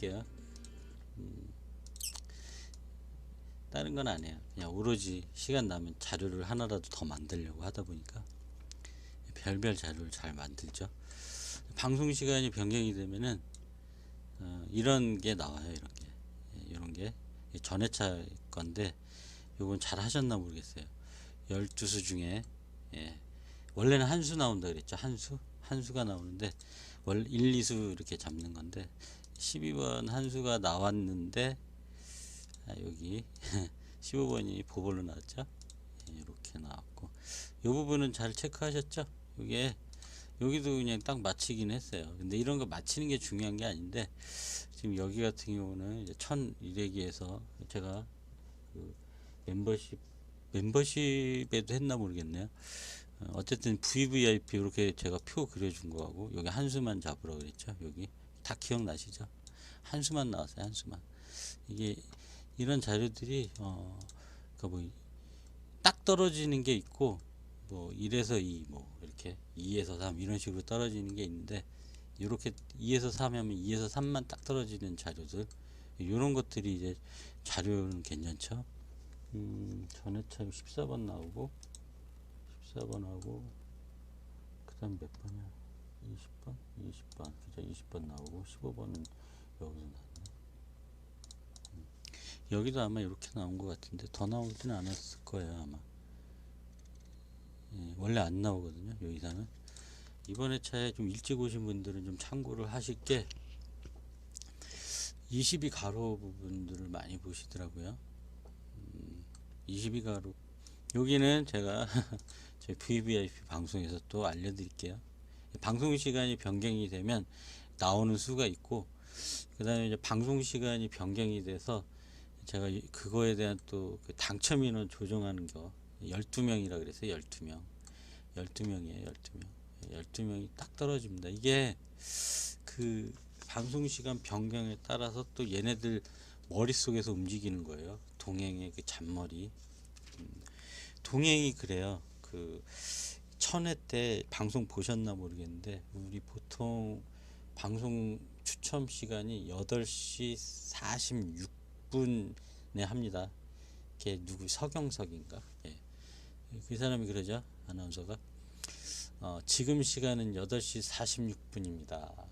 할게요. 음, 다른 건 아니에요. 그냥 오로지 시간 나면 자료를 하나라도 더 만들려고 하다 보니까 별별 자료를 잘 만들죠. 방송 시간이 변경이 되면은 어, 이런 게 나와요. 이런 게 예, 이런 게 전회차 건데 요건 잘 하셨나 모르겠어요. 12수 중에 예, 원래는 한 수 나온다 그랬죠. 한 수? 한 수가 나오는데 원래 1, 2수 이렇게 잡는 건데 12번 한 수가 나왔는데 아, 여기 15번이 보볼로 나왔죠. 예, 이렇게 나왔고 이 부분은 잘 체크하셨죠? 이게 여기도 그냥 딱 맞히긴 했어요. 근데 이런 거 맞히는 게 중요한 게 아닌데 지금 여기 같은 경우는 이제 1001회기에서 제가 그 멤버십 멤버십에도 했나 모르겠네요. 어, 어쨌든 VVIP 이렇게 제가 표 그려준 거하고 여기 한 수만 잡으라고 그랬죠. 여기 다 기억나시죠? 한 수만 나왔어요. 한 수만. 이게 이런 자료들이 어, 그러니까 뭐딱 떨어지는 게 있고 뭐 1에서 2, 뭐 이렇게 2에서 3 이런 식으로 떨어지는 게 있는데 이렇게 2에서 3 하면 2에서 3만 딱 떨어지는 자료들 이런 것들이 이제 자료는 괜찮죠. 음, 전회차 14번 나오고 14번 하고 그 다음 몇 번이야? 20번? 20번. 그죠? 20번 나오고 15번은 여기서 나왔네. 음. 여기도 아마 이렇게 나온 것 같은데 더 나오지는 않았을 거예요 아마. 예, 원래 안 나오거든요. 여기서는 이번 회차에 좀 일찍 오신 분들은 좀 참고를 하실 게22 가로 부분들을 많이 보시더라고요. 음, 22 가로 여기는 제가 저희 VVIP 방송에서 또 알려드릴게요. 방송 시간이 변경이 되면 나오는 수가 있고 그 다음에 이제 방송 시간이 변경이 돼서 제가 이- 그거에 대한 또 그 당첨 인원 조정하는 거 12명이라 그랬어요. 12명. 12명이에요. 12명. 12명이 딱 떨어집니다. 이게 그 방송 시간 변경에 따라서 또 얘네들 머릿속에서 움직이는 거예요. 동행의 그 잔머리. 음, 동행이 그래요. 그 천회 때 방송 보셨나 모르겠는데 우리 보통 방송 추첨 시간이 8시 46분에 합니다. 걔 누구 서경석인가? 예. 그 사람이 그러죠. 아나운서가 어, 지금 시간은 8시 46분입니다.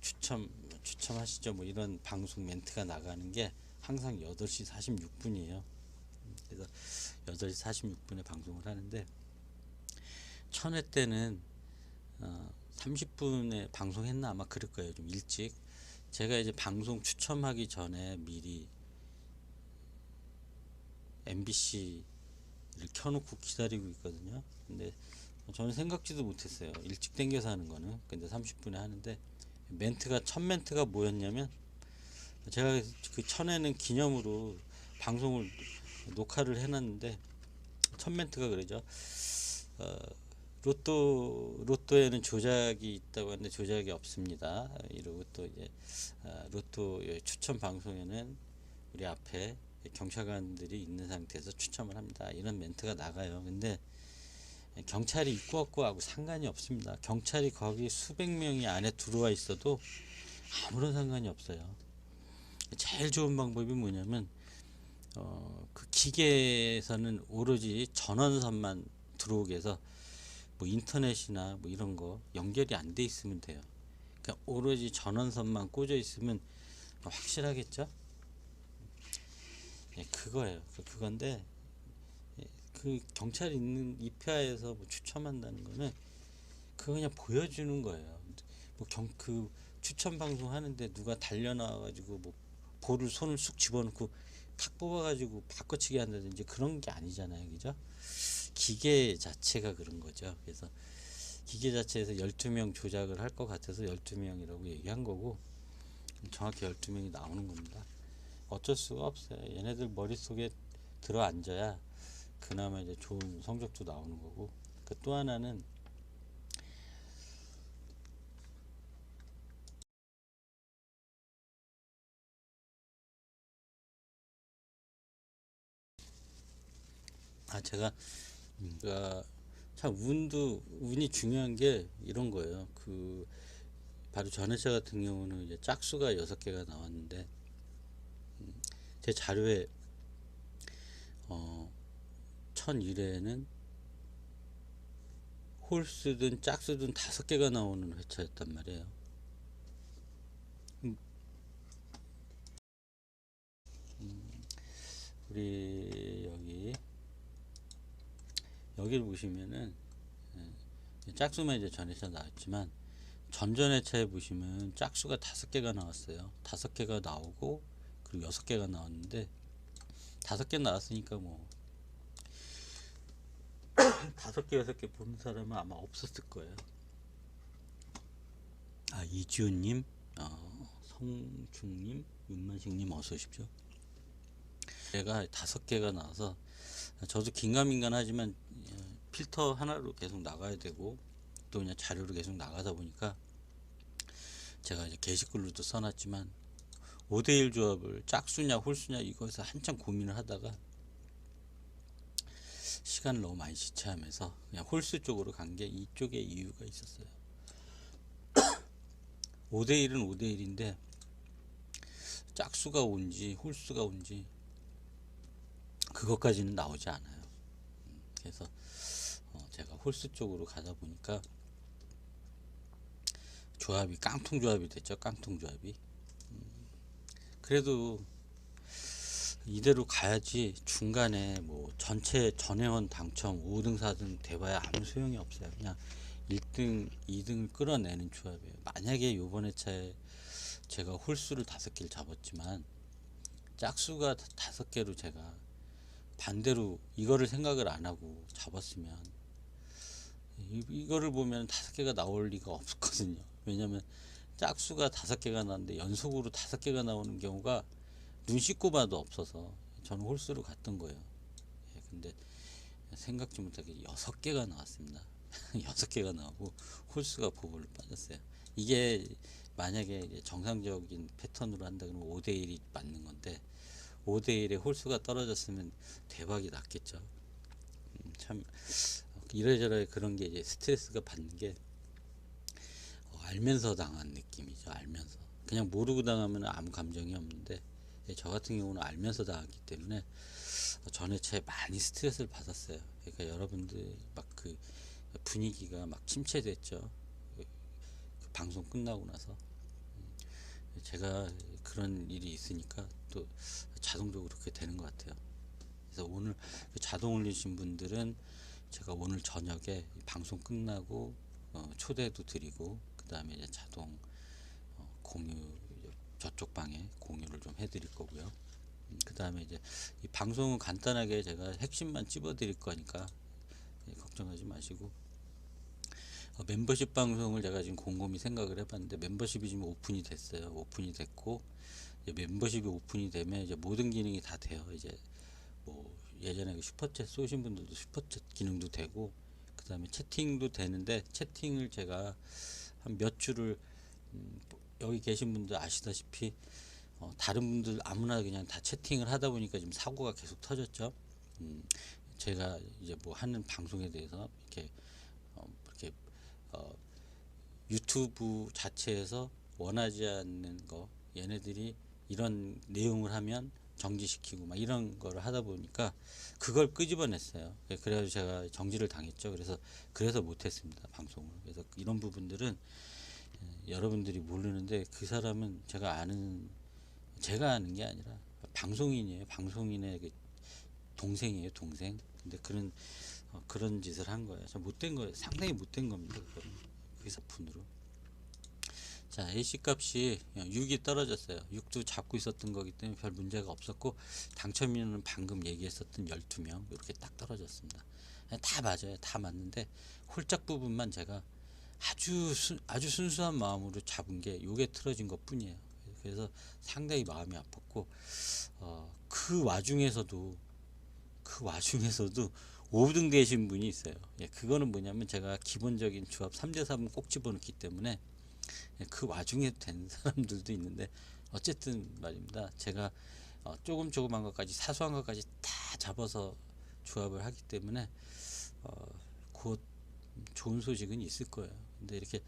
추첨 추첨하시죠. 뭐 이런 방송 멘트가 나가는 게 항상 8시 46분이에요. 그래서 8시 46분에 방송을 하는데 천회 때는 어, 30분에 방송했나 아마 그럴 거예요. 좀 일찍. 제가 이제 방송 추첨하기 전에 미리 MBC를 켜놓고 기다리고 있거든요. 근데 저는 생각지도 못했어요. 일찍 땡겨서 하는 거는. 근데 30분에 하는데 멘트가 첫 멘트가 뭐였냐면 제가 그 천에는 기념으로 방송을 녹화를 해놨는데 첫 멘트가 그러죠. 어, 로또 로또에는 조작이 있다고 하는데 조작이 없습니다. 이러고 또 이제 아, 로또 추첨 방송에는 우리 앞에 경찰관들이 있는 상태에서 추첨을 합니다. 이런 멘트가 나가요. 근데 경찰이 있고 없고 하고 상관이 없습니다. 경찰이 거기 수백 명이 안에 들어와 있어도 아무런 상관이 없어요. 제일 좋은 방법이 뭐냐면 어, 그 기계에서는 오로지 전원선만 들어오게 해서 뭐 인터넷이나 뭐 이런 거 연결이 안 돼 있으면 돼요. 그러니까 오로지 전원선만 꽂아 있으면 확실하겠죠? 예, 그거예요. 그- 그건데 예, 그 경찰 있는 입회하에서 뭐 추첨한다는 거는 그거 그냥 보여주는 거예요. 뭐 경 그 추첨 방송 하는데 누가 달려 나와 가지고 뭐 볼을 손을 쑥 집어넣고 탁 뽑아 가지고 바꿔치기 한다든지 그런 게 아니잖아요. 그죠? 기계 자체가 그런 거죠. 그래서 기계 자체에서 12명 조작을 할 것 같아서 12명이라고 얘기한 거고 정확히 12명이 나오는 겁니다. 어쩔 수가 없어요. 얘네들 머릿속에 들어 앉아야 그나마 이제 좋은 성적도 나오는 거고 그 또 하나는 아 제가 그참 운도 운이 중요한 게 이런 거예요. 그 바로 전회차 같은 경우는 이제 짝수가 여섯 개가 나왔는데 음, 제 자료에 어, 1001회는 홀수든 짝수든 다섯 개가 나오는 회차였단 말이에요. 음, 음, 우리 여기를 보시면은 예, 짝수만 이제 전회차 나왔지만 전전회차에 보시면 짝수가 다섯 개가 나왔어요. 다섯 개가 나오고 그리고 여섯 개가 나왔는데 다섯 개 나왔으니까 뭐 다섯 개 여섯 개 보는 사람은 아마 없었을 거예요. 아 이지훈님, 어, 성중님, 윤만식님 어서 오십시오. 제가 다섯 개가 나와서 저도 긴가민가하지만 어, 필터 하나로 계속 나가야 되고 또 그냥 자료로 계속 나가다 보니까 제가 이제 게시글로도 써놨지만 5대1 조합을 짝수냐 홀수냐 이거에서 한참 고민을 하다가 시간을 너무 많이 지체하면서 그냥 홀수 쪽으로 간 게 이쪽에 이유가 있었어요. 5대1은 5대1인데 짝수가 온지 홀수가 온지 그것까지는 나오지 않아요. 음, 그래서 어, 제가 홀수 쪽으로 가다 보니까 조합이 깡통 조합이 됐죠. 깡통 조합이. 음, 그래도 이대로 가야지 중간에 뭐 전체 전회원 당첨 5등 4등 돼봐야 아무 소용이 없어요. 그냥 1등, 2등을 끌어내는 조합이에요. 만약에 요번에 차에 제가 홀수를 다섯 개를 잡았지만 짝수가 다- 다섯 개로 제가 반대로 이거를 생각을 안 하고 잡았으면 이, 이거를 보면 다섯 개가 나올 리가 없거든요. 왜냐면 짝수가 다섯 개가 나왔는데 연속으로 다섯 개가 나오는 경우가 눈 씻고 봐도 없어서 저는 홀수로 갔던 거예요. 예, 근데 생각지 못하게 여섯 개가 나왔습니다. 여섯 개가 나오고 홀수가 보글로 빠졌어요. 이게 만약에 정상적인 패턴으로 한다 그러면 5대 1이 맞는 건데 5대 1에 홀수가 떨어졌으면 대박이 났겠죠. 음, 참 이래저래 그런 게 이제 스트레스가 받는 게 어, 알면서 당한 느낌이죠. 알면서 그냥 모르고 당하면 아무 감정이 없는데 예, 저 같은 경우는 알면서 당했기 때문에 어, 전에 체 많이 스트레스를 받았어요. 그러니까 여러분들 막 그 분위기가 막 침체됐죠. 그, 그 방송 끝나고 나서 음, 제가 그런 일이 있으니까 또 자동적으로 그렇게 되는 것 같아요. 그래서 오늘 그 자동 올리신 분들은 제가 오늘 저녁에 이 방송 끝나고 어, 초대도 드리고 그 다음에 이제 자동 어, 공유 저쪽 방에 공유를 좀 해드릴 거고요. 그 다음에 이제 이 방송은 간단하게 제가 핵심만 찝어드릴 거니까 예, 걱정하지 마시고 어, 멤버십 방송을 제가 지금 곰곰이 생각을 해봤는데 멤버십이 지금 오픈이 됐어요. 오픈이 됐고 멤버십이 오픈이 되면 이제 모든 기능이 다 돼요. 이제 뭐 예전에 그 슈퍼챗 쏘신 분들도 슈퍼챗 기능도 되고 그 다음에 채팅도 되는데 채팅을 제가 한 몇 줄을 음, 여기 계신 분들 아시다시피 어, 다른 분들 아무나 그냥 다 채팅을 하다 보니까 지금 사고가 계속 터졌죠. 음, 제가 이제 뭐 하는 방송에 대해서 이렇게 어, 이렇게 어, 유튜브 자체에서 원하지 않는 거 얘네들이 이런 내용을 하면 정지시키고 막 이런 거를 하다 보니까 그걸 끄집어냈어요. 그래가지고 제가 정지를 당했죠. 그래서 그래서 못했습니다 방송을. 그래서 이런 부분들은 예, 여러분들이 모르는데 그 사람은 제가 아는 제가 아는 게 아니라 방송인이에요. 방송인의 그 동생이에요, 동생. 근데 그런 어, 그런 짓을 한 거예요. 저 못된 거예요. 상당히 못된 겁니다. 그거는 의사푼으로. 자, AC 값이 6이 떨어졌어요. 6도 잡고 있었던 거기 때문에 별 문제가 없었고 당첨인은 방금 얘기했었던 12명 이렇게 딱 떨어졌습니다. 다 맞아요. 다 맞는데 홀짝 부분만 제가 아주 순, 아주 순수한 마음으로 잡은 게 요게 틀어진 것 뿐이에요. 그래서 상당히 마음이 아팠고 어, 그 와중에서도 그 와중에서도 5등 되신 분이 있어요. 예, 그거는 뭐냐면 제가 기본적인 조합 3대 3은 꼭 집어넣기 때문에 예, 그 와중에 된 사람들도 있는데 어쨌든 말입니다. 제가 어, 조금 조금한 것까지 사소한 것까지 다 잡아서 조합을 하기 때문에 어, 곧 좋은 소식은 있을 거예요. 근데 이렇게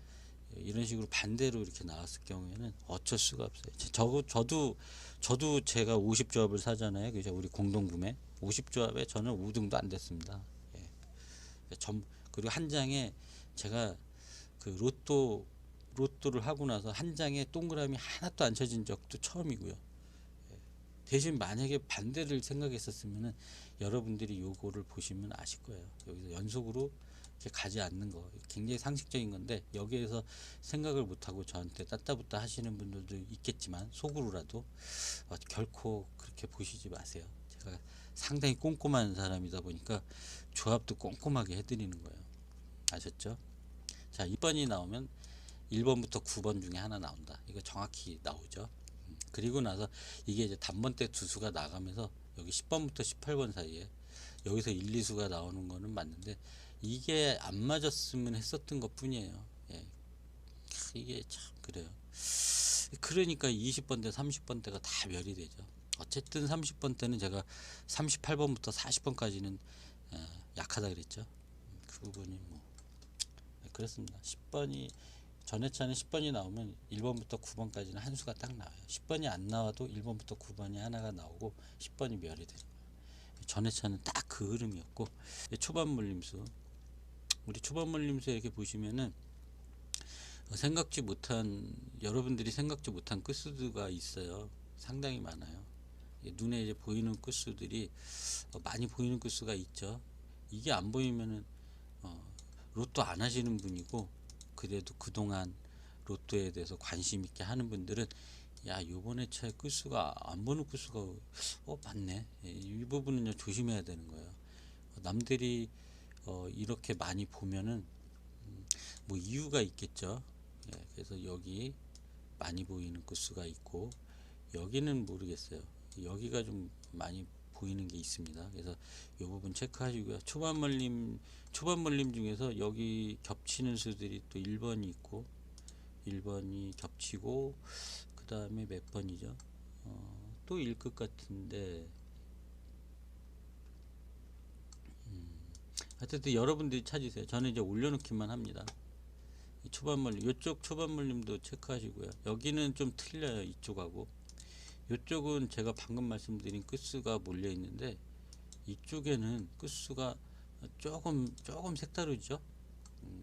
이런 식으로 반대로 이렇게 나왔을 경우에는 어쩔 수가 없어요. 저- 저도 저도 저도 제가 50조합을 사잖아요. 그죠? 우리 공동 구매 50조합에 저는 우등도 안 됐습니다. 예. 점 그리고 한 장에 제가 그 로또 로또를 하고 나서 한 장에 동그라미 하나도 안 쳐진 적도 처음이고요. 예. 대신 만약에 반대를 생각했었으면은 여러분들이 요거를 보시면 아실 거예요. 여기서 연속으로 이렇게 가지 않는 거 굉장히 상식적인 건데 여기에서 생각을 못 하고 저한테 따따붙다 하시는 분들도 있겠지만 속으로라도 어, 결코 그렇게 보시지 마세요. 제가 상당히 꼼꼼한 사람이다 보니까 조합도 꼼꼼하게 해드리는 거예요. 아셨죠? 자, 2번이 나오면 1번부터 9번 중에 하나 나온다. 이거 정확히 나오죠. 음, 그리고 나서 이게 이제 단번대 두 수가 나가면서 여기 10번부터 18번 사이에 여기서 1, 2수가 나오는 거는 맞는데 이게 안 맞았으면 했었던 것 뿐이에요. 예. 크, 이게 참 그래요. 그러니까 20번대, 30번대가 다 멸이 되죠. 어쨌든 30번대는 제가 38번부터 40번까지는 어, 약하다 그랬죠. 음, 그 부분이 뭐 네, 그렇습니다. 10번이 전회차는 10번이 나오면 1번부터 9번까지는 한 수가 딱 나와요. 10번이 안 나와도 1번부터 9번이 하나가 나오고 10번이 멸이 되는 거예요. 전회차는 딱 그 흐름이었고 초반 물림수 우리 초반 물림수 이렇게 보시면은 어, 생각지 못한 여러분들이 생각지 못한 끝수가 있어요. 상당히 많아요. 예, 눈에 이제 보이는 끝수들이 어, 많이 보이는 끝수가 있죠. 이게 안 보이면은 어, 로또 안 하시는 분이고 그래도 그동안 로또에 대해서 관심 있게 하는 분들은 야 요번에 차에 끝수가 안 보는 끝수가 어 맞네. 예, 이 부분은요 조심해야 되는 거예요. 어, 남들이 어, 이렇게 많이 보면은 음, 뭐 이유가 있겠죠. 예, 그래서 여기 많이 보이는 끝수가 있고 여기는 모르겠어요. 여기가 좀 많이 보이는 게 있습니다. 그래서 이 부분 체크하시고요. 초반 멀림 초반 멀림 중에서 여기 겹치는 수들이 또 1번이 있고 1번이 겹치고 그 다음에 몇 번이죠? 어, 또 1끝 같은데 음, 하여튼 여러분들이 찾으세요. 저는 이제 올려놓기만 합니다. 이 초반 멀림 이쪽 초반 멀림도 체크하시고요. 여기는 좀 틀려요 이쪽하고 이쪽은 제가 방금 말씀드린 끝수가 몰려 있는데 이쪽에는 끝수가 조금 조금 색다르죠